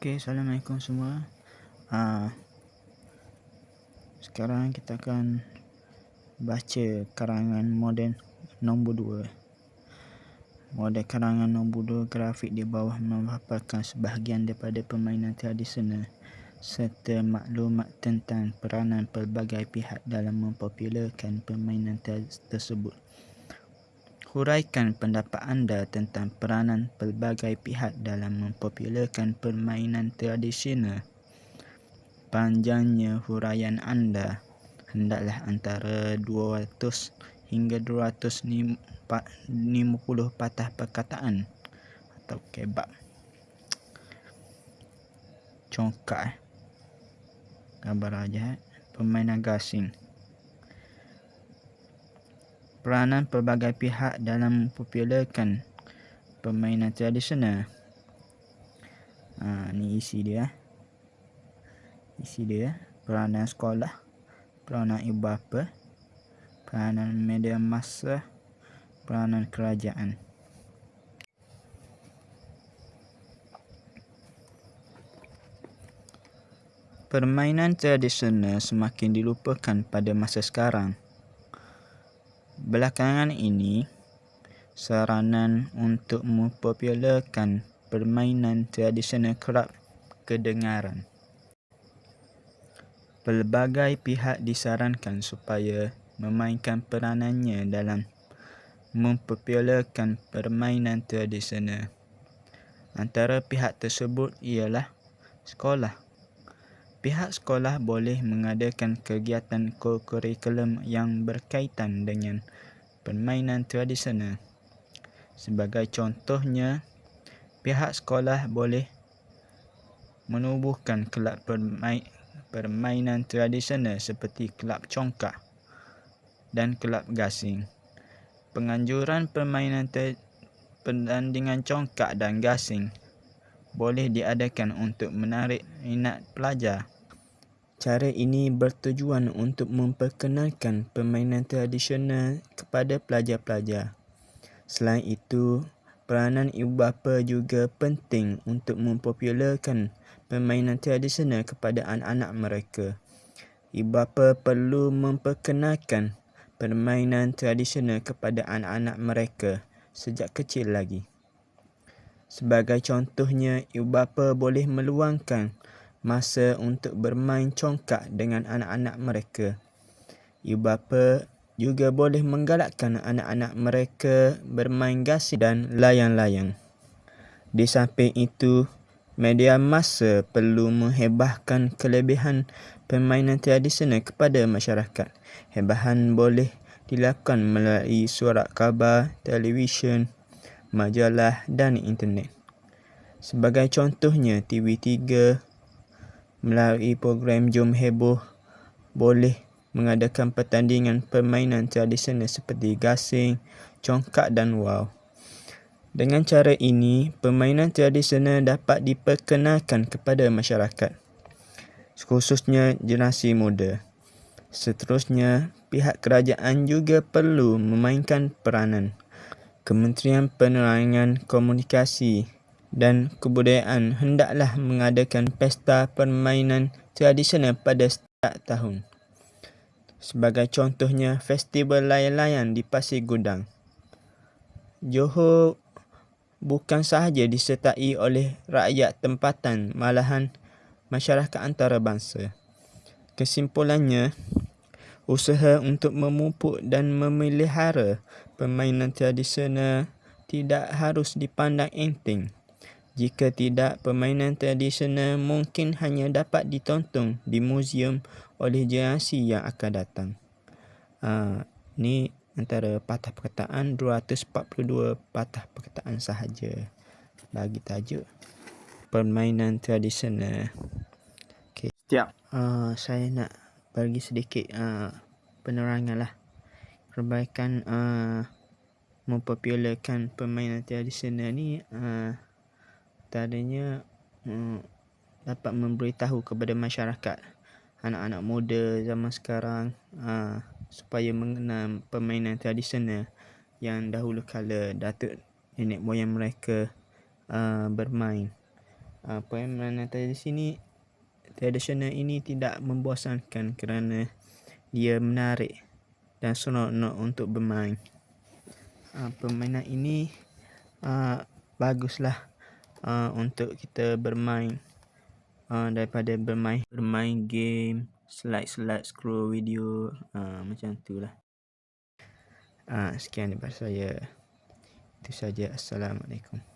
Okey, Assalamualaikum semua. Uh, sekarang kita akan baca karangan moden nombor 2. Model karangan nombor 2 grafik di bawah memaparkan sebahagian daripada permainan tradisional serta maklumat tentang peranan pelbagai pihak dalam mempopularkan permainan tersebut. Huraikan pendapat anda tentang peranan pelbagai pihak dalam mempopularkan permainan tradisional. Panjangnya huraian anda hendaklah antara 200 hingga 250 patah perkataan atau kebab. Congkak eh. Gambar aja eh. Permainan gasing peranan pelbagai pihak dalam mempopularkan permainan tradisional. Ha, ni isi dia. Isi dia. Peranan sekolah. Peranan ibu bapa. Peranan media masa. Peranan kerajaan. Permainan tradisional semakin dilupakan pada masa sekarang. Belakangan ini, saranan untuk mempopularkan permainan tradisional kerap kedengaran. Pelbagai pihak disarankan supaya memainkan peranannya dalam mempopularkan permainan tradisional. Antara pihak tersebut ialah sekolah. Pihak sekolah boleh mengadakan kegiatan kurikulum yang berkaitan dengan permainan tradisional. Sebagai contohnya, pihak sekolah boleh menubuhkan kelab permainan tradisional seperti kelab congkak dan kelab gasing. Penganjuran permainan pertandingan congkak dan gasing boleh diadakan untuk menarik minat pelajar. Cara ini bertujuan untuk memperkenalkan permainan tradisional kepada pelajar-pelajar. Selain itu, peranan ibu bapa juga penting untuk mempopularkan permainan tradisional kepada anak-anak mereka. Ibu bapa perlu memperkenalkan permainan tradisional kepada anak-anak mereka sejak kecil lagi. Sebagai contohnya, ibu bapa boleh meluangkan masa untuk bermain congkak dengan anak-anak mereka. Ibu bapa juga boleh menggalakkan anak-anak mereka bermain gasing dan layang-layang. Di samping itu, media masa perlu menghebahkan kelebihan permainan tradisional kepada masyarakat. Hebahan boleh dilakukan melalui surat khabar, televisyen, majalah dan internet. Sebagai contohnya, TV3 melalui program Jom Heboh boleh mengadakan pertandingan permainan tradisional seperti gasing, congkak dan wow. Dengan cara ini, permainan tradisional dapat diperkenalkan kepada masyarakat, khususnya generasi muda. Seterusnya, pihak kerajaan juga perlu memainkan peranan. Kementerian Penerangan Komunikasi dan Kebudayaan hendaklah mengadakan pesta permainan tradisional pada setiap tahun. Sebagai contohnya, festival layang-layang di Pasir Gudang. Johor bukan sahaja disertai oleh rakyat tempatan, malahan masyarakat antarabangsa. Kesimpulannya, usaha untuk memupuk dan memelihara permainan tradisional tidak harus dipandang enteng. Jika tidak, permainan tradisional mungkin hanya dapat ditonton di muzium oleh generasi yang akan datang. Uh, ni antara patah perkataan 242 patah perkataan sahaja bagi tajuk permainan tradisional. Okay. Setiap uh, saya nak bagi sedikit uh, penerangan lah. Perbaikan uh, mempopularkan permainan tradisional ni uh, tadinya uh, dapat memberitahu kepada masyarakat anak-anak muda zaman sekarang uh, supaya mengenal permainan tradisional yang dahulu kala datuk nenek moyang mereka uh, bermain. Uh, permainan tradisi tradisional ini tidak membosankan kerana dia menarik dan seronok untuk bermain. Uh, permainan ini uh, baguslah uh, untuk kita bermain uh, daripada bermain bermain game slide-slide scroll video uh, macam tu lah. Uh, sekian daripada saya. Itu saja. Assalamualaikum.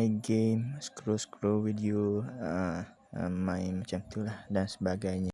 Main game, scroll-scroll video, uh, uh, main macam tu lah dan sebagainya.